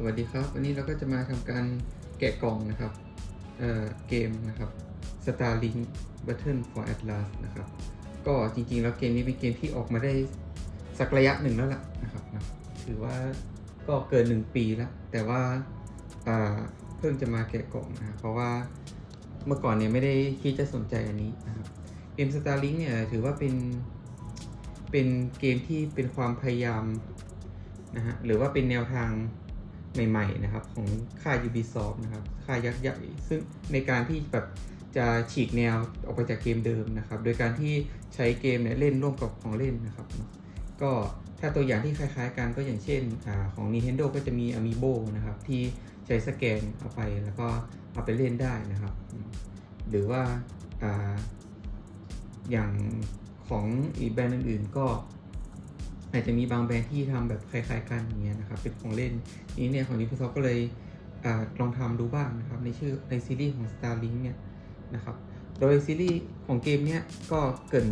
สวัสดีครับ วันนี้เราก็จะมาทำการแกะกล่องนะครับเเกมนะครับ Starlink Battle for Atlas นะครับ ก็จริงๆ แล้วเกมนี้เป็นเกมที่ออกมาได้สักระยะหนึ่งแล้วล่ะนะครับนะถือว่าก็เกิน 1 ปีแล้ว แต่ว่าอ่าเพิ่งจะมาแกะกล่องนะครับเพราะว่าเมื่อก่อนเนี่ยไม่ได้คิดจะสนใจอันนี้นะครับเกม Starlink เนี่ยถือว่าเป็นเป็นเกมที่เป็นความพยายามนะฮะหรือว่าเป็นแนวทาง ใหม่ๆนะครับของค่าย Ubisoft นะครับค่ายยักษ์ใหญ่ซึ่งในการที่แบบจะฉีกแนวออกไปจากเกมเดิมนะครับ โดยการที่ใช้เกมเนี่ยเล่นร่วมกับของเล่นนะครับ ก็ถ้าตัวอย่างที่คล้ายๆกันก็อย่างเช่นอของ Nintendo ก็จะมี Amiibo นะครับที่ใช้สแกนเอาไปแล้วก็เอาไปเล่นได้นะครับ หรือว่าออย่างของอีกแบรนด์อื่นๆก็ อาจจะมีบางแบรนด์ที่ทำแบบคล้ายๆกันอย่างเงี้ยนะครับเป็นของเล่นนี้เนี่ยของ Ubisoft ก็เลยอลองทำดูบ้างนะครับในชื่อในซีรีส์ของ Starlink เนี่ยนะครับโดยซีรีส์ของเกมเนี้ยก็เกิน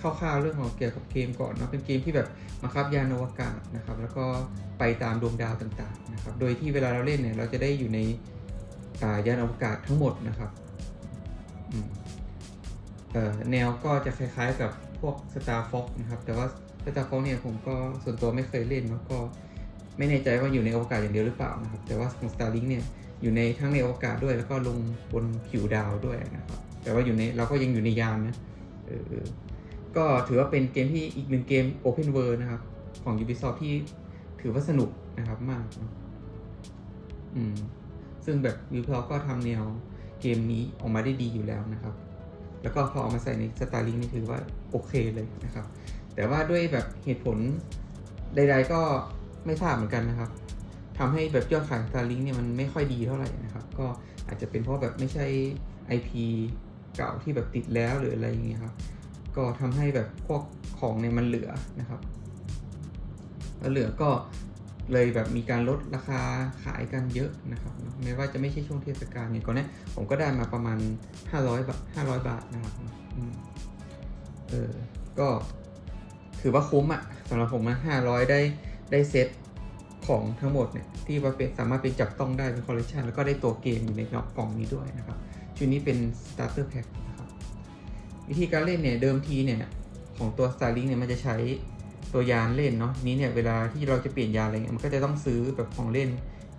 คร่าวๆเรื่องของเกี่ยวกับเกมก่อนเนาะเป็นเกมที่แบบมาครับยานอวกาศนะครับแล้วก็ไปตามดวงดาวต่างๆนะครับโดยที่เวลาเราเล่นเนี่ยเราจะได้อยู่ในายานอวกาศทั้งหมดนะครับแนวก็จะคล้ายๆกับพวก Star Fox นะครับแต่ว่า Star Fox เนี่ยผมก็ส่วนตัวไม่เคยเล่นแล้วก็ไม่แน่ใจว่าอยู่ในอวกาศอย่างเดียวหรือเปล่านะครับ แต่ว่าของ Starlink เนี่ยอยู่ในทั้งในอวกาศด้วย แล้วก็ลงบนผิวดาวด้วยนะครับ แต่ว่าอยู่ในเราก็ยังอยู่ในยานนะเออก็ถือว่าเป็นเกมที่อีกหนึ่งเกม Open World นะครับ ของ Ubisoft ที่ถือว่าสนุกนะครับมากอืมซึ่งแบบ Ubisoft ก็ทำแนวเกมนี้ออกมาได้ดีอยู่แล้วนะครับ แล้วก็พอเอามาใส่ใน Starlink นี่ถือว่าโอเคเลยนะครับ แต่ว่าด้วยแบบเหตุผลใด ๆ ก็ไม่ทราบเหมือนกันนะครับทำให้แบบยอดขาย Starlink เนี่ยมันไม่ค่อยดีเท่าไหร่นะครับ ก็อาจจะเป็นเพราะแบบไม่ใช่ IP เก่าที่แบบติดแล้วหรืออะไรอย่างเงี้ยครับ ก็ทำให้แบบพวกของเนี่ยมันเหลือนะครับแล้วเหลือก็เลยแบบมีการลดราคาขายกันเยอะนะครับแม้ว่าจะไม่ใช่ช่วงเทศกาลเนี่ยก่อนนี้ผมก็ได้มาประมาณ 500 บาท500 บาทนะครับอเออก็ ถือว่าคุ้มอะสำหรับผมนะ500ได้ได้เซตของทั้งหมดเนี่ยที่ว่าเป็นสามารถเป็นจับต้องได้เป็นคอลเลคชันแล้วก็ได้ตัวเกมอยู่ในกล่องนี้ด้วยนะครับชุดนี้เป็น starter pack นะครับวิธีการเล่นเนี่ยเดิมทีเนี่ยของตัว Starlink เนี่ยมันจะใช้ตัวยานเล่นเนาะนี้เนี่ยเวลาที่เราจะเปลี่ยนยานอะไรเงี้ยมันก็จะต้องซื้อแบบของเล่น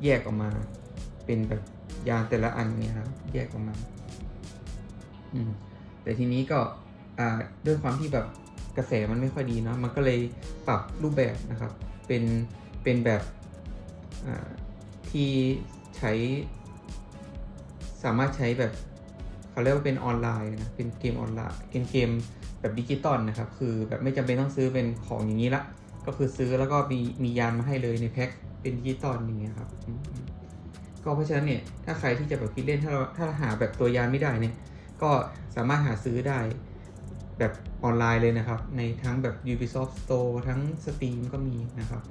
แยกออกมา เป็นแบบยานแต่ละอันเนี่ยครับแยกออกมาอืมแต่ทีนี้ก็อ่าด้วยความที่แบบ กระแสมันไม่ค่อยดีเนาะมันก็เลยปรับรูปแบบนะครับ เป็นเป็นแบบที่ใช้สามารถใช้แบบเขาเรียกว่าเป็นออนไลน์นะเป็นเกมออนไลน์เป็นเกมแบบดิจิตอลนะครับ คือแบบไม่จำเป็นต้องซื้อเป็นของอย่างนี้ละ ก็คือซื้อแล้วก็มีมียานมาให้เลยในแพ็คเป็นดิจิตอลอย่างเงี้ยครับก็เพราะฉะนั้นเนี่ยถ้าใครที่จะแบบคิดเล่นถ้าเราถ้าหาแบบตัวยานไม่ได้เนี่ย ก็สามารถหาซื้อได้ แบบออนไลน์เลยนะครับ ในทั้งแบบ Ubisoft Store ทั้ง Steam ก็มีนะครับ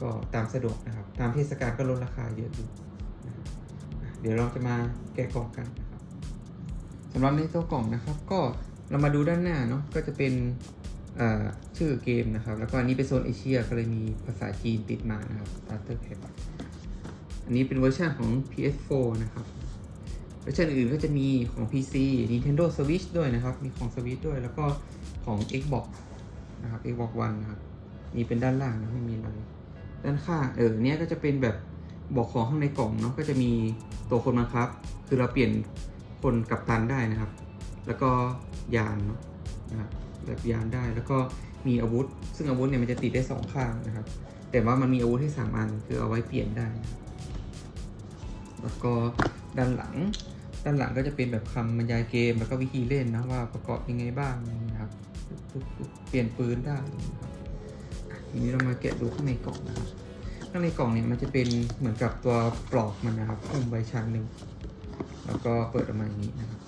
ก็ตามสะดวกนะครับ ตามเทศกาลก็ลดราคาเยอะอยู่เดี๋ยวเราจะมาแกะกล่องกันนะครับสำหรับในตัวกล่องนะครับ ก็เรามาดูด้านหน้าเนาะก็จะเป็นชื่อเกมนะครับ แล้วก็อันนี้เป็นโซนเอเชียก็เลยมีภาษาจีนติดมานะครับ Starter Pack อันนี้เป็นเวอร์ชันของ PS4 นะครับ เวอร์ชันอื่นก็จะมีของ PC Nintendo Switch ด้วยนะครับ มีของ Switch ด้วย แล้วก็ของ Xbox นะครับ Xbox One นะครับ นี่เป็นด้านล่างนะไม่มีอะไร ด้านข้าง เออ เนี้ยก็จะเป็นแบบบอกของข้างในกล่องเนาะ ก็จะมีตัวคนบังคับ คือเราเปลี่ยนคนกับตันได้นะครับ แล้วก็ยานเนาะนะครับ แบบยานได้ แล้วก็มีอาวุธ ซึ่งอาวุธเนี่ยมันจะติดได้สองข้างนะครับ แต่ว่ามันมีอาวุธให้สามอัน คือเอาไว้เปลี่ยนได้นะแล้วก็ด้านหลัง ด้านหลังก็จะเป็นแบบคำบรรยายเกม แล้วก็วิธีเล่นนะว่าประกอบยังไงบ้างนะครับ เปลี่ยนปืนได้นะครับทีนี้เรามาแกะดูข้างในกล่องนะครับ ข้างในกล่องเนี่ยมันจะเป็นเหมือนกับตัวปลอกมันนะครับหุ้มไว้ชั้นหนึ่งแล้วก็เปิดออกมาอย่างนี้นะครับ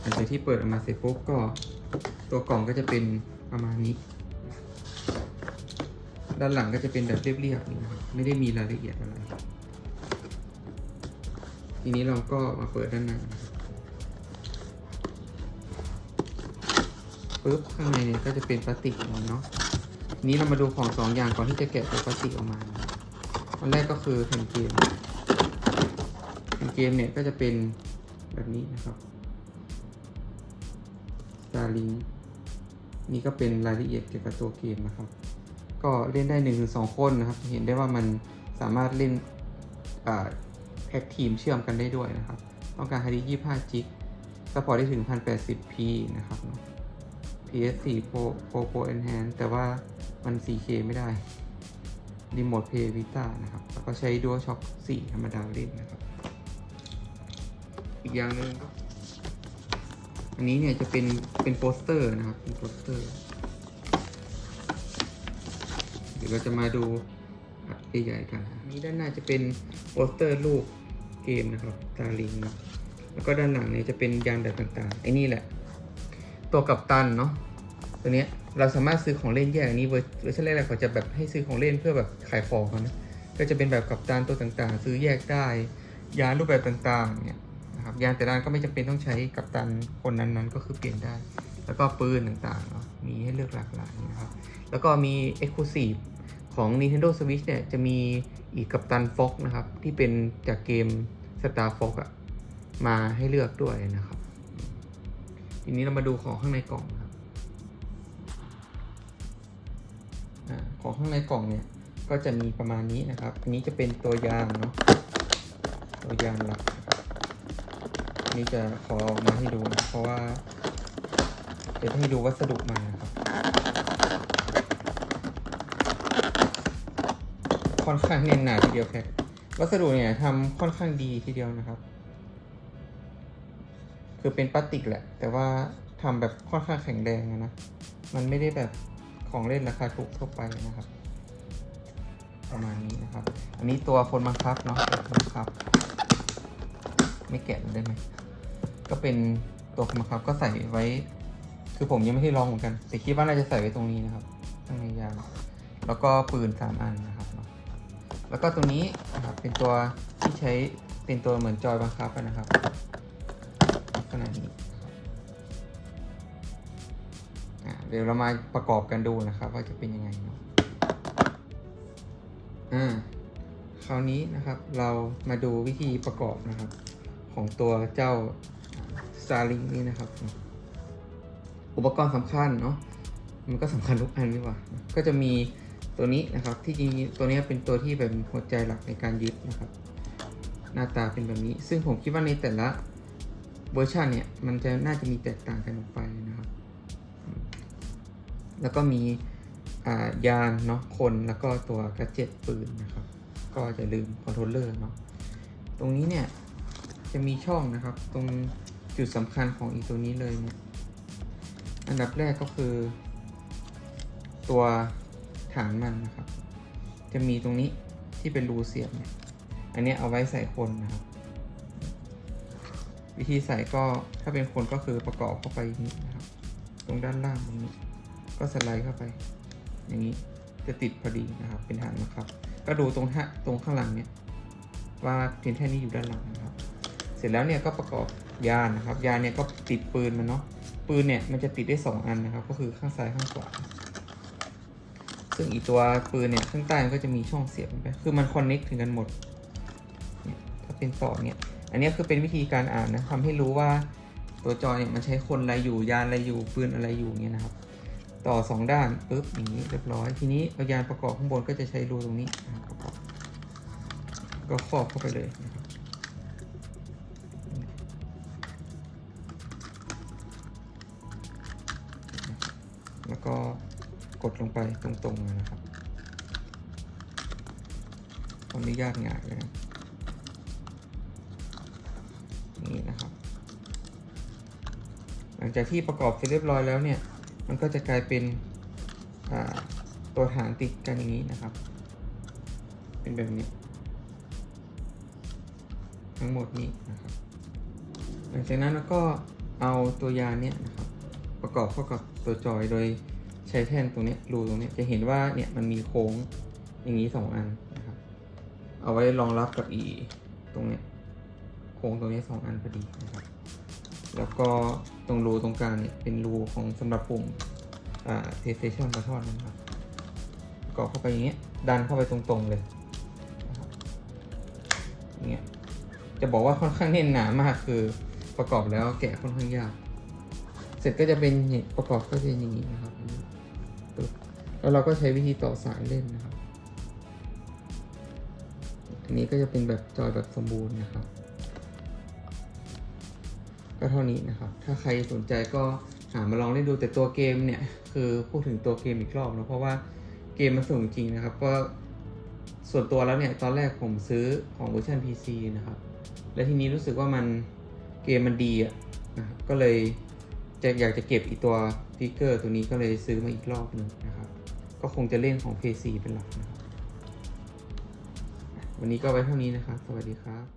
หลังจากที่เปิดออกมาเสร็จปุ๊บก็ตัวกล่องก็จะเป็นประมาณนี้ ด้านหลังก็จะเป็นแบบเรียบๆนี่นะครับไม่ได้มีรายละเอียดอะไร ทีนี้เราก็มาเปิดด้านในปุ๊บข้างในเนี่ยก็จะเป็นพลาสติกอย่างนี้เนาะนี้เรามาดูของสองอย่างก่อนที่จะแกะตัวพลาสติกออกมาอันแรกก็คือแผ่นเกมแผ่นเกมเนี่ยก็จะเป็นแบบนี้นะครับ Starlink นี่ก็เป็นรายละเอียดเกี่ยวกับตัวเกมนะครับ ก็เล่นได้1นถึงสคนนะครับ เห็นได้ว่ามันสามารถเล่น แพ็กทีมเชื่อมกันได้ด้วยนะครับ ต้องการฮาร์ดดิสก์25จิกสปอร์ตได้ถึง 1080p นะครับเอะ PS4 Pro Pro Pro Enhance แต่ว่ามัน 4K ไม่ได้ รีโมทเพย์วิต้านะครับ แล้วก็ใช้ DualShock 4 ธรรมดาเล่นนะครับ อีกอย่างหนึ่งอันนี้เนี่ยจะเป็นเป็นโปสเตอร์นะครับ เป็นโปสเตอร์ เดี๋ยวเราจะมาดู อัดใหญ่ๆกันนี้ด้านหน้าจะเป็นโปสเตอร์รูปเกมนะครับตาลิงนะแล้วก็ด้านหลังเนี่ยจะเป็นยางแบบต่างๆไอ้นี่แหละ ตัวกับตันเนาะตัวเนี้ยเราสามารถซื้อของเล่นแยกอันนี้เวอร์เวอร์ชันแรกๆเขาจะแบบให้ซื้อของเล่นเพื่อแบบขายของกันนะก็จะเป็นแบบกับตันตัวต่างๆ ซื้อแยกได้ ยานรูปแบบต่างๆเนี่ยนะครับยานแต่ละก็ไม่จำเป็นต้องใช้กับตันคนนั้นๆ ก็คือเปลี่ยนได้ แล้วก็ปืนต่างๆเนาะมีให้เลือกหลากหลายนะครับแล้วก็มี Exclusive ของ Nintendo Switch เนี่ยจะมีอีกกัปตันฟ็อกนะครับ ที่เป็นจากเกม Star Fox อะมาให้เลือกด้วยนะครับ ทีนี้เรามาดูของข้างในกล่องนะครับอของข้างในกล่องเนี่ยก็จะมีประมาณนี้นะครับ อันนี้จะเป็นตัวยางเนาะ ตัวยางหลักนะครับอันนี้จะขอเอามาให้ดูนะ เพราะว่า จะให้ดูวัสดุมันนะครับ ค่อนข้างแน่นหนาทีเดียวแค่วัสดุเนี่ยทำค่อนข้างดีทีเดียวนะครับ คือเป็นพลาสติกแหละ แต่ว่าทำแบบค่อนข้างแข็งแรงอะนะ มันไม่ได้แบบของเล่นราคาถูกทั่วไปนะครับ ประมาณนี้นะครับ อันนี้ตัวคนบังคับเนาะคนบังคับ ไม่แกะได้ไหมก็เป็นตัวคนบังคับก็ใส่ไว้ คือผมยังไม่ได้ลองเหมือนกัน แต่คิดว่าน่าจะใส่ไว้ตรงนี้นะครับข้างในยางแล้วก็ปืนสามอันนะ แล้วก็ตรงนี้นะครับเป็นตัวที่ใช้เป็นตัวเหมือนจอยบังคับนะครับลักษณะนี้เดี๋ยวเรามาประกอบกันดูนะครับ ว่าจะเป็นยังไงเนาะอ่าคราวนี้นะครับเรามาดูวิธีประกอบนะครับ ของตัวเจ้า Starlink นี่นะครับ อุปกรณ์สำคัญเนาะมันก็สำคัญทุกอันนี่ว่าก็จะมี ตัวนี้นะครับที่จริงตัวนี้เป็นตัวที่เป็นหัวใจหลักในการยึดนะครับ หน้าตาเป็นแบบนี้ ซึ่งผมคิดว่าในแต่ละเวอร์ชันเนี่ยมันจะน่าจะมีแตกต่างกันออกไปนะครับ แล้วก็มียานเนาะคนแล้วก็ตัวกระเจ็ตปืนนะครับ ก็จะลืมคอนโทรลเลอร์เนาะตรงนี้เนี่ยจะมีช่องนะครับ ตรงจุดสำคัญของอีตัวนี้เลยเนี่ยอันดับแรกก็คือ ตัว ฐานมันนะครับ จะมีตรงนี้ที่เป็นรูเสียบเนี่ยอันนี้เอาไว้ใส่คนนะครับ วิธีใส่ก็ถ้าเป็นคนก็คือประกอบเข้าไปอย่างนี้นะครับ ตรงด้านล่างตรงนี้ ก็สไลด์เข้าไป อย่างนี้จะติดพอดีนะครับ เป็นฐานนะครับ ก็ดูตรงท่าตรงข้างหลังเนี่ยว่าเพียงแค่นี้อยู่ด้านหลังนะครับ เสร็จแล้วเนี่ยก็ประกอบยานนะครับ ยานเนี่ยก็ติดปืนมันเนาะปืนเนี่ยมันจะติดได้สองอันนะครับ ก็คือข้างซ้ายข้างขวา ซึ่งอีตัวปืนเนี่ยข้างใต้มันก็จะมีช่องเสียบไปคือมันคอนเน็กถึงกันหมดเนี่ยถ้าเป็นต่อเนี่ยอันนี้คือเป็นวิธีการอ่านนะทำให้รู้ว่าตัวจอเนี่ยมันใช้คนอะไรอยู่ยานอะไรอยู่ปืนอะไรอยู่เนี่ยนะครับ ต่อสองด้านปุ๊บอย่างนี้เรียบร้อย ทีนี้เอายานประกอบข้างบนก็จะใช้รูตรงนี้ประกอบก็ครอบเข้าไปเลยนะครับแล้วก็ กดลงไปตรงๆเลยนะครับขออนุญาตหงายเลยนี่นะครับ หลังจากที่ประกอบเสร็จเรียบร้อยแล้วเนี่ย มันก็จะกลายเป็นตัวฐานติดกันอย่างนี้นะครับ เป็นแบบนี้ ทั้งหมดนี้นะครับ หลังจากนั้นเราก็เอาตัวยานเนี่ยนะครับ ประกอบเข้ากับตัวจอยโดย ใช้แท่นตรงนี้รูตรงนี้จะเห็นว่าเนี่ยมันมีโค้งอย่างนี้สองอันนะครับ เอาไว้รองรับกับอีตรงเนี้ยโค้งตรงนี้สองอันพอดีนะครับ แล้วก็ตรงรูตรงกลางเนี่ยเป็นรูของสำหรับปุ่มอ่า PlayStation บ u ทอนนะครับกอบเข้าไปอย่างเงี้ยดันเข้าไปตรงๆเลยนะครับอย่างเงี้ยจะบอกว่าค่อนข้างแน่นหนามากคือประกอบแล้วแกะค่อนข้างยาก เสร็จก็จะเป็นอย่างประกอบก็จะอย่างนี้นะครับ แล้วเราก็ใช้วิธีต่อสายเล่นนะครับ อันนี้ก็จะเป็นแบบจอยแบบสมบูรณ์นะครับ ก็เท่านี้นะครับ ถ้าใครสนใจก็หามาลองเล่นดูแต่ตัวเกมเนี่ย คือพูดถึงตัวเกมอีกรอบนะเพราะว่าเกมมันสนุกจริงนะครับ ก็ส่วนตัวแล้วเนี่ย ตอนแรกผมซื้อของเวอร์ชัน PC นะครับ และทีนี้รู้สึกว่ามันเกมมันดีอะนะครับก็เลยจะอยากจะเก็บอีตัวฟิกเกอร์ตัวนี้ก็เลยซื้อมาอีกรอบหนึ่งนะครับ ก็คงจะเล่นของ PC เป็นหลักนะครับ วันนี้ก็ไว้เท่านี้นะครับ สวัสดีครับ